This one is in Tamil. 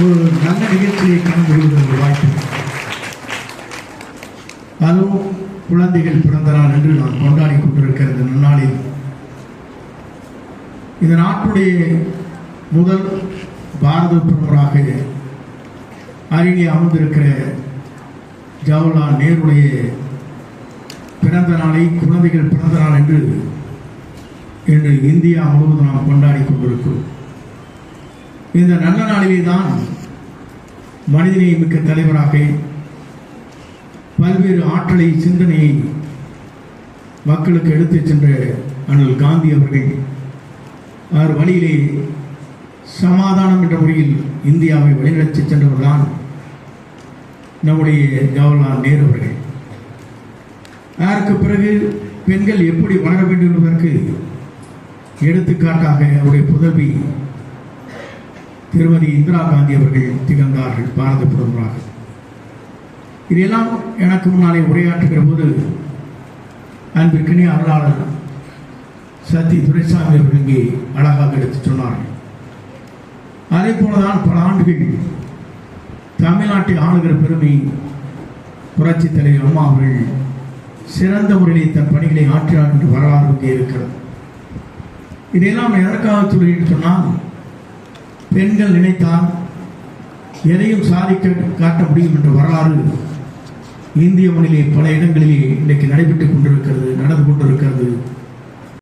ஒரு நல்ல நிகழ்ச்சியை கலந்து கொள்கிற ஒரு வாய்ப்பு அதுவும் குழந்தைகள் பிறந்த நாள் என்று நாம் கொண்டாடி கொண்டிருக்கிற இந்த நன்னாளில் இந்த நாட்டுடைய முதல் பாரத பிரதமராக அருகே அமர்ந்திருக்கிற ஜவஹர்லால் நேருடைய பிறந்த நாளை குழந்தைகள் பிறந்த நாள் என்று இன்று இந்தியா முழுவதும் நாம் கொண்டாடி கொண்டிருக்கிறோம். இந்த நல்ல நாளிலே தான் மனிதனை மிக்க தலைவராக பல்வேறு ஆற்றலை சிந்தனையை மக்களுக்கு எடுத்துச் சென்ற அண்ணல் காந்தி அவர்கள் அவர் வழியிலே சமாதானம் என்ற முறையில் இந்தியாவை வழிநடத்திச் சென்றவர்தான் நம்முடைய ஜவஹர்லால் நேரு அவர்கள். அதற்கு பிறகு பெண்கள் எப்படி வளர வேண்டும் என்பதற்கு எடுத்துக்காட்டாக அவருடைய புதல்வி திருமதி இந்திரா காந்தி அவர்கள் திகழ்ந்தார்கள் பாரத பிரதமராக இதையெல்லாம் எனக்கு முன்னாலே உரையாற்றுகிற போது அன்பிற்கினிய அருளாளர் சத்தி துரைசாமி அவர்கள் இங்கே அழகாக எடுத்துச் சொன்னார்கள். அதே போலதான் பல ஆண்டுகள் தமிழ்நாட்டை ஆளுகிற பெருமை புரட்சித் தலைவர் அம்மா அவர்கள் சிறந்த முறையில் தன் பணிகளை ஆற்றினார் என்று வரலாறு இருக்கிறது. இதையெல்லாம் எதற்காக சொல்கிறேன் சொன்னால் பெண்கள் நினைத்தால் எதையும் சாதிக்க காட்ட முடியும் என்ற வரலாறு இந்திய மொழியிலே பல இடங்களிலே இன்றைக்கு நடைபெற்றுக் கொண்டிருக்கிறது.